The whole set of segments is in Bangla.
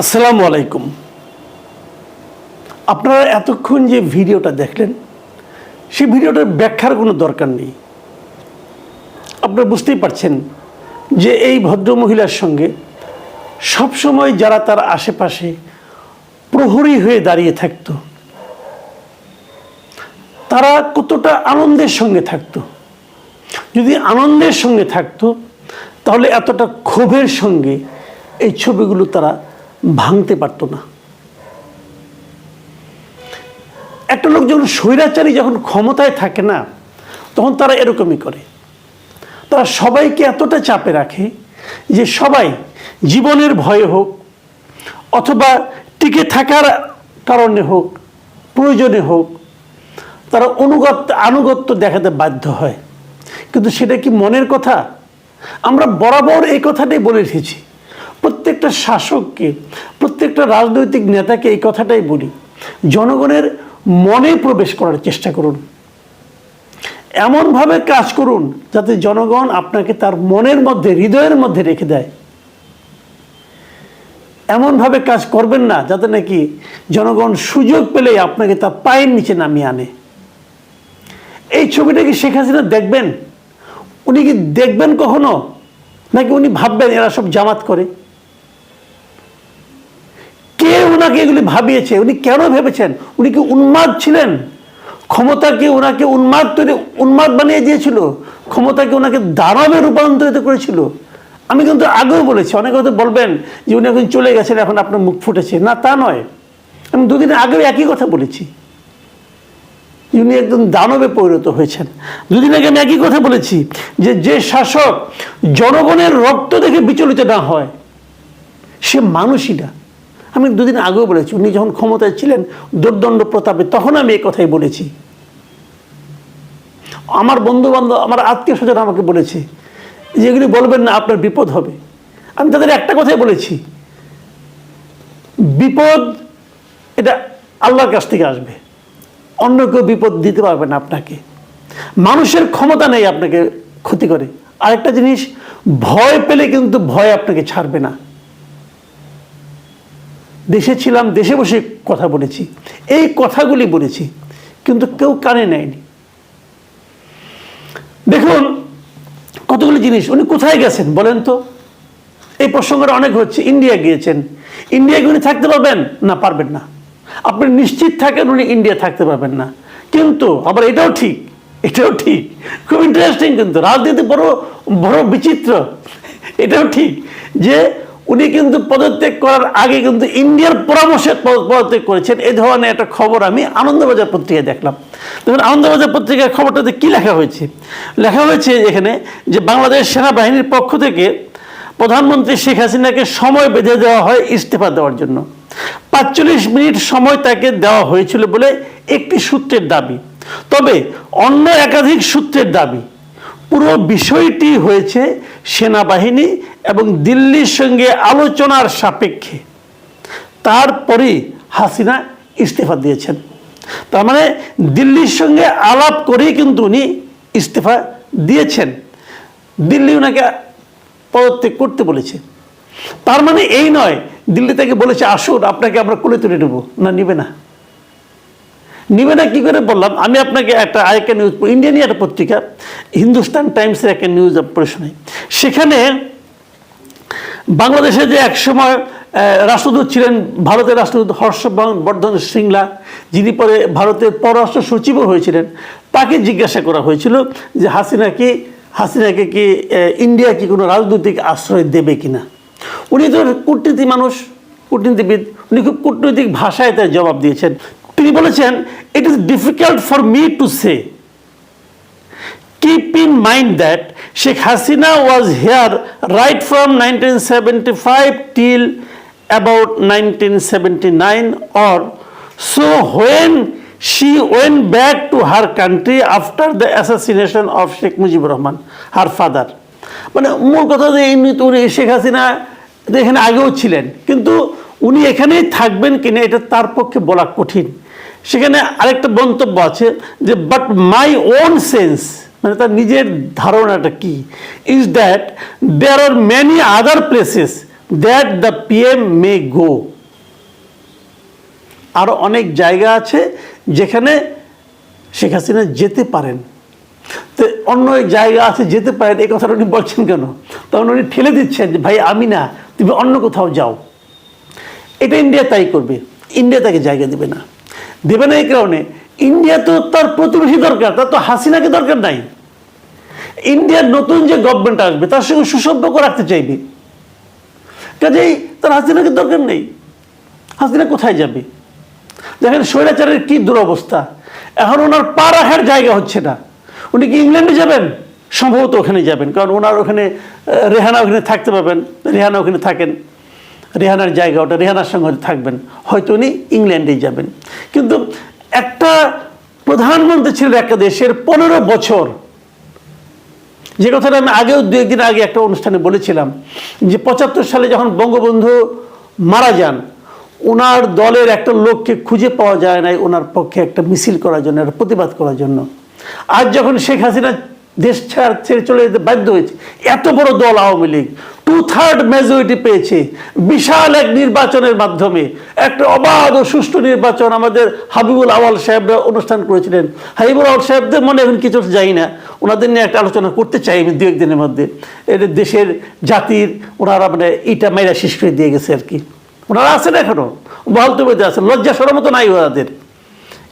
আসসালামু আলাইকুম। আপনারা এতক্ষণ যে ভিডিওটা দেখলেন, সেই ভিডিওটার ব্যাখ্যার কোনো দরকার নেই। আপনারা বুঝতেই পারছেন যে এই ভদ্র মহিলার সঙ্গে সবসময় যারা তার আশেপাশে প্রহরী হয়ে দাঁড়িয়ে থাকতো। তারা কতটা আনন্দের সঙ্গে থাকতো। যদি আনন্দের সঙ্গে থাকতো, তাহলে এতটা ক্ষোভের সঙ্গে এই ছবিগুলো তারা ভাঙতে পারতো না। একটা লোক যখন স্বৈরাচারী যখন ক্ষমতায় থাকে না, তখন তারা এরকমই করে। তারা সবাইকে এতটা চাপে রাখে যে সবাই জীবনের ভয়ে হোক অথবা টিকে থাকার কারণে হোক, প্রয়োজনে হোক, তারা অনুগত্য আনুগত্য দেখাতে বাধ্য হয়। কিন্তু সেটা কি মনের কথা? আমরা বরাবর এই কথাটাই বলে এসেছি। প্রত্যেকটা শাসককে, প্রত্যেকটা রাজনৈতিক নেতাকে এই কথাটাই বলি, জনগণের মনে প্রবেশ করার চেষ্টা করুন। এমনভাবে কাজ করুন যাতে জনগণ আপনাকে তার মনের মধ্যে, হৃদয়ের মধ্যে রেখে দেয়। এমনভাবে কাজ করবেন না, যাতে নাকি জনগণ সুযোগ পেলেই আপনাকে তা পায়ের নিচে নামিয়ে আনে। এই ছবিটা কি শেখ হাসিনা দেখবেন? উনি কি দেখবেন কখনো? নাকি উনি ভাববেন এরা সব জামাত করে? কে ওনাকে এগুলি ভাবিয়েছে? উনি কেন ভেবেছেন? উনি কি উন্মাদ ছিলেন? ক্ষমতাকে ওনাকে উন্মাদ তৈরি, উন্মাদ বানিয়ে দিয়েছিল? ক্ষমতাকে ওনাকে দানবে রূপান্তরিত করেছিল? আমি কিন্তু আগেও বলেছি, অনেকে হয়তো বলবেন যে উনি এখন চলে গেছেন, এখন আপনার মুখ ফুটেছে। না, তা নয়। আমি দুদিন আগেও একই কথা বলেছি। উনি একদম দানবে পরিণত হয়েছেন। দুদিন আগে আমি একই কথা বলেছি যে যে শাসক জনগণের রক্ত দেখে বিচলিত না হয়, সে মানুষই না। আমি দুদিন আগেও বলেছি, উনি যখন ক্ষমতায় ছিলেন, দুর্দণ্ড প্রতাপে, তখন আমি এই কথাই বলেছি। আমার বন্ধু বান্ধব আমার আত্মীয় স্বজন আমাকে বলেছে যে এগুলি বলবেন না, আপনার বিপদ হবে। আমি তাদের একটা কথাই বলেছি। বিপদ, এটা আল্লাহর কাছ থেকে আসবে। অন্য কেউ বিপদ দিতে পারবে না আপনাকে। মানুষের ক্ষমতা নেই আপনাকে ক্ষতি করে। আরেকটা জিনিস, ভয় পেলে কিন্তু ভয় আপনাকে ছাড়বে না। দেশে ছিলাম, দেশে বসে কথা বলেছি। এই কথাগুলি বলেছি, কিন্তু কেউ কানে নেয়নি। দেখুন কতগুলি জিনিস? উনি কোথায় গেছেন বলেন তো? এই প্রসঙ্গটা অনেক হচ্ছে। ইন্ডিয়া গিয়েছেন। ইন্ডিয়া উনি থাকতে পারবেন? না পারবেন না। আপনি নিশ্চিত থাকেন উনি ইন্ডিয়া থাকতে পারবেন না। কিন্তু, আবার এটাও ঠিক এটাও ঠিক। খুব ইন্টারেস্টিং কিন্তু, রাজনীতি বড় বড় বিচিত্র। এটাও ঠিক যে উনি কিন্তু পদত্যাগ করার আগে কিন্তু ইন্ডিয়ার পরামর্শে পদ- পদত্যাগ করেছেন। এই ধরনের একটা খবর আমি আনন্দবাজার পত্রিকায় দেখলাম। তখন আনন্দবাজার পত্রিকার খবরটাতে কি লেখা হয়েছে? লেখা হয়েছে এখানে যে বাংলাদেশ সেনাবাহিনীর পক্ষ থেকে প্রধানমন্ত্রী শেখ হাসিনাকে সময় বেঁধে দেওয়া হয় ইস্তফা দেওয়ার জন্য। পাঁচচল্লিশ মিনিট সময় তাকে দেওয়া হয়েছিল বলে একটি সূত্রের দাবি। তবে অন্য একাধিক সূত্রের দাবি, পুরো বিষয়টি হয়েছে সেনাবাহিনী এবং দিল্লির সঙ্গে আলোচনার সাপেক্ষে তারপরে হাসিনা ইস্তফা দিয়েছেন। তার মানে দিল্লির সঙ্গে আলাপ করেই কিন্তু উনি ইস্তফা দিয়েছেন। দিল্লি ওনাকে পদত্যাগ করতে বলেছে। তার মানে এই নয়, দিল্লি থেকে বলেছে, আসুন, আপনাকে আমরা কোলে তুলে নেব। না, নিবে না। নিবে না, কী করে বললাম? আমি আপনাকে একটা আরেকটা নিউজ ইন্ডিয়ানই একটা পত্রিকা হিন্দুস্তান টাইমসের একটা নিউজ পড়ে সেখানে বাংলাদেশে যে একসময় রাষ্ট্রদূত ছিলেন ভারতের রাষ্ট্রদূত হর্ষবর্ধন সিংলা, যিনি পরে ভারতের পররাষ্ট্র সচিবও হয়েছিলেন, তাকে জিজ্ঞাসা করা হয়েছিল যে হাসিনা কি, হাসিনাকে কি ইন্ডিয়া কি কোনো রাজনৈতিক আশ্রয় দেবে কিনা? উনি তো কূটনীতি মানুষ, কূটনীতিবিদ, উনি খুব কূটনৈতিক ভাষায় তার জবাব দিয়েছেন। তিনি বলেছেন it is difficult for me to say keep in mind that Sheikh Hasina was here right from 1975 till about 1979 or so when she went back to her country after the assassination of Sheikh Mujibur Rahman, her father. মানে মূল কথা যে ইনি তো উনি শেখ হাসিনা এখানে আগেও ছিলেন কিন্তু উনি এখানেই থাকবেন কিনা এটা তার পক্ষে বলা কঠিন সেখানে আরেকটা মন্তব্য আছে যে বাট মাই ওন সেন্স মানে তার নিজের ধারণাটা কি? Is that there are many other places that the PM may go আরও অনেক জায়গা আছে যেখানে শেখ হাসিনা যেতে পারেন। তো অন্য জায়গা আছে যেতে পারেন, এই কথাটা উনি বলছেন কেন? তখন উনি ঠেলে দিচ্ছেন যে, ভাই, আমি না, তুমি অন্য কোথাও যাও। এটা ইন্ডিয়া তাই করবে। ইন্ডিয়া তাকে জায়গা দেবে না। দেবে না এই কারণে ইন্ডিয়া তো তার প্রতিবেশী দরকার, তার তো হাসিনাকে দরকার নাই। ইন্ডিয়ার নতুন যে গভর্নমেন্ট আসবে, তার সঙ্গে সুসম্পর্ক রাখতে চাইবে। কাজেই তার হাসিনাকে দরকার নেই। হাসিনা কোথায় যাবে? দেখেন স্বৈরাচারের কি দুরবস্থা। এখন ওনার পা রাখার জায়গা হচ্ছে না। উনি কি ইংল্যান্ডে যাবেন? সম্ভবত ওখানে যাবেন, কারণ ওনার ওখানে রেহানা ওখানে থাকতে পাবেন রেহানা ওখানে থাকেন। রেহানার জায়গা ওটা, রেহানার সঙ্গে থাকবেন। হয়তো উনি ইংল্যান্ডেই যাবেন। কিন্তু একটা প্রধানমন্ত্রী ছিলেন একটা দেশের পনেরো বছর। যে কথাটা আমি আগেও দু একদিন আগে একটা অনুষ্ঠানে বলেছিলাম যে পঁচাত্তর সালে যখন বঙ্গবন্ধু মারা যান ওনার দলের একটা লোককে খুঁজে পাওয়া যায় নাই ওনার পক্ষে একটা মিছিল করার জন্য, একটা প্রতিবাদ করার জন্য। আজ যখন শেখ হাসিনা দেশ ছাড় ছেড়ে চলে যেতে বাধ্য হয়েছে, এত বড় দল Awami League two third majority পেয়েছে। বিশাল এক নির্বাচনের মাধ্যমে। একটা অবাধ ও সুষ্ঠু নির্বাচন আমাদের হাবিবুল আওয়াল সাহেবরা অনুষ্ঠান করেছিলেন। হাবিবুল আওয়াল সাহেবদের মনে এখন কিছু যাই না। ওনাদের নিয়ে একটা আলোচনা করতে চাই আমি দু একদিনের মধ্যে। এটা দেশের জাতির ওনারা মানে ইটা মেয়েরা শেষ করে দিয়ে গেছে আর কি। ওনারা আছেন এখনও বইতে আছেন। লজ্জা সরম তো নাই ওনাদের।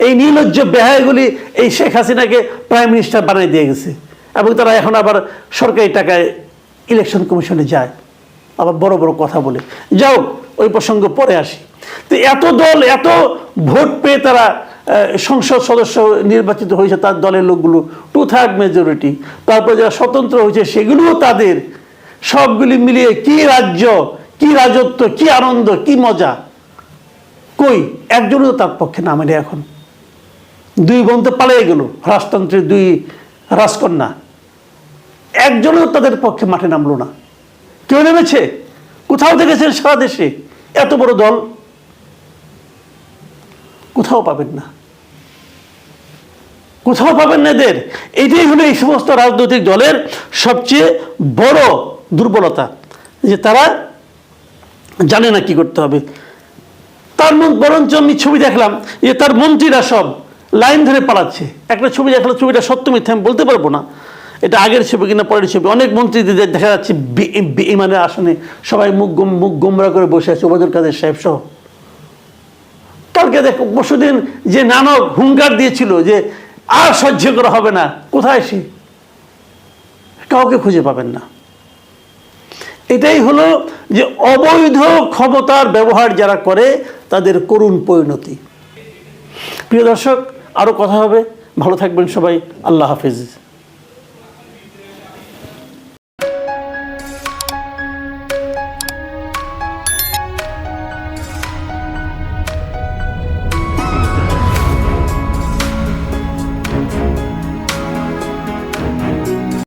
এই নির্লজ্জ বেহায়গুলি এই শেখ হাসিনাকে প্রাইম মিনিস্টার বানিয়ে দিয়ে গেছে। এবং তারা এখন আবার সরকারি টাকায় ইলেকশন কমিশনে যায়, আবার বড় বড় কথা বলে। যাও, ওই প্রসঙ্গ পরে আসি। তো এত দল, এত ভোট পেয়ে তারা সংসদ সদস্য নির্বাচিত হয়েছে তার দলের লোকগুলো, টু থার্ড মেজরিটি। তারপর যারা স্বতন্ত্র হয়েছে, সেগুলোও তাদের। সবগুলি মিলিয়ে কি রাজ্য, কি রাজত্ব, কি আনন্দ, কি মজা? কই? একজনও তার পক্ষে নামেনি এখন। দুই বোন তো পালিয়ে গেল, রাজতন্ত্রের দুই রাজকন্যা। একজনও তাদের পক্ষে মাঠে নামলো না। কেউ নেমেছে? কোথাও দেখেছেন সারা দেশে এত বড় দল? কোথাও পাবেন না। কোথাও পাবেন না এদের। এটাই হলো এই সমস্ত রাজনৈতিক দলের সবচেয়ে বড় দুর্বলতা, যে তারা জানে না কি করতে হবে। তার বরঞ্চ আমি ছবি দেখলাম যে তার মন্ত্রীরা সব লাইন ধরে পালাচ্ছে। একটা ছবি দেখলাম ছবিটা সত্য মিথ্যা আমি বলতে পারব না। এটা আগের ছবি কিনা পরের ছবি? অনেক মন্ত্রীদের দেখা যাচ্ছে ইমানের আসনে সবাই মুখ গম মুখ গোমরা করে বসে আছে, ওবায়দুল কাদের সাহেব সহ। কালকে দেখ পরশুদিন যে নানক হুঙ্কার দিয়েছিল যে আর সহ্য করা হবে না, কোথায় সে? কাউকে খুঁজে পাবেন না। এটাই হলো যে অবৈধ ক্ষমতার ব্যবহার যারা করে, তাদের করুণ পরিণতি। প্রিয় দর্শক আরও কথা হবে। ভালো থাকবেন সবাই। আল্লাহ হাফিজ।